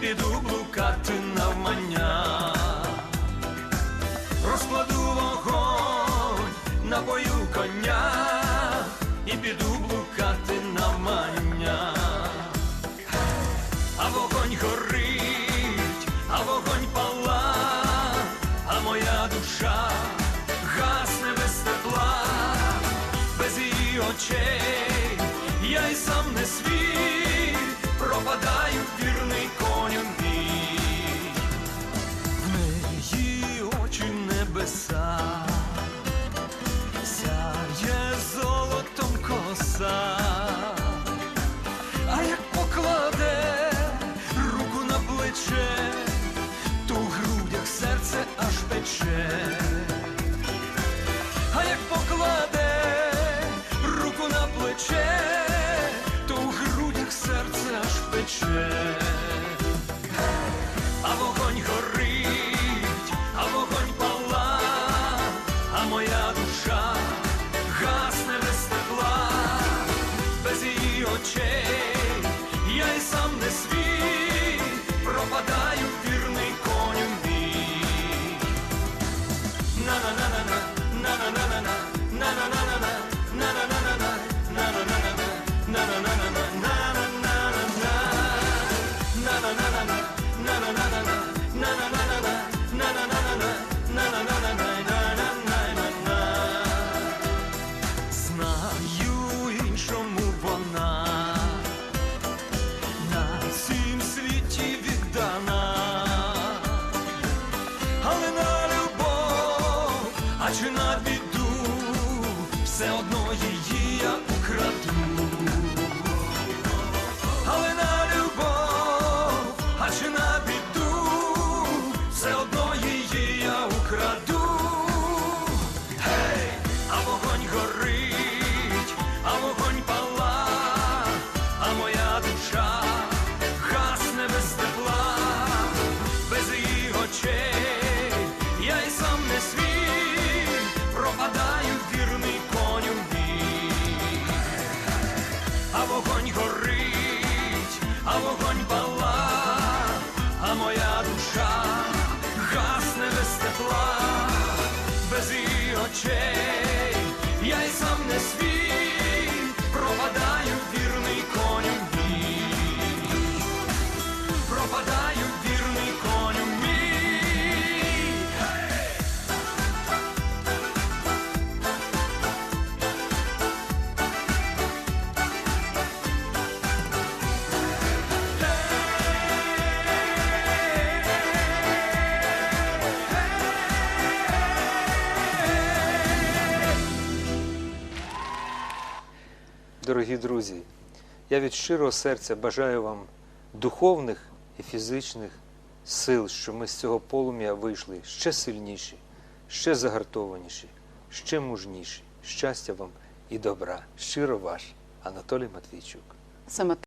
піду блукати навмання, розкладу вогонь, напою коня і піду блукати навмання. А вогонь горить, а вогонь пала, а моя душа гасне без тепла, без її очей, я й сам не свій, коса. А як покладе руку на плече, то в грудях серце аж пече. А як покладе руку на плече, то в грудях серце аж пече. Її чи на біду, все одно горить, а вогонь Дорогі друзі, я від щирого серця бажаю вам духовних і фізичних сил, щоб ми з цього полум'я вийшли ще сильніші, ще загартованіші, ще мужніші. Щастя вам і добра. Щиро ваш Анатолій Матвійчук.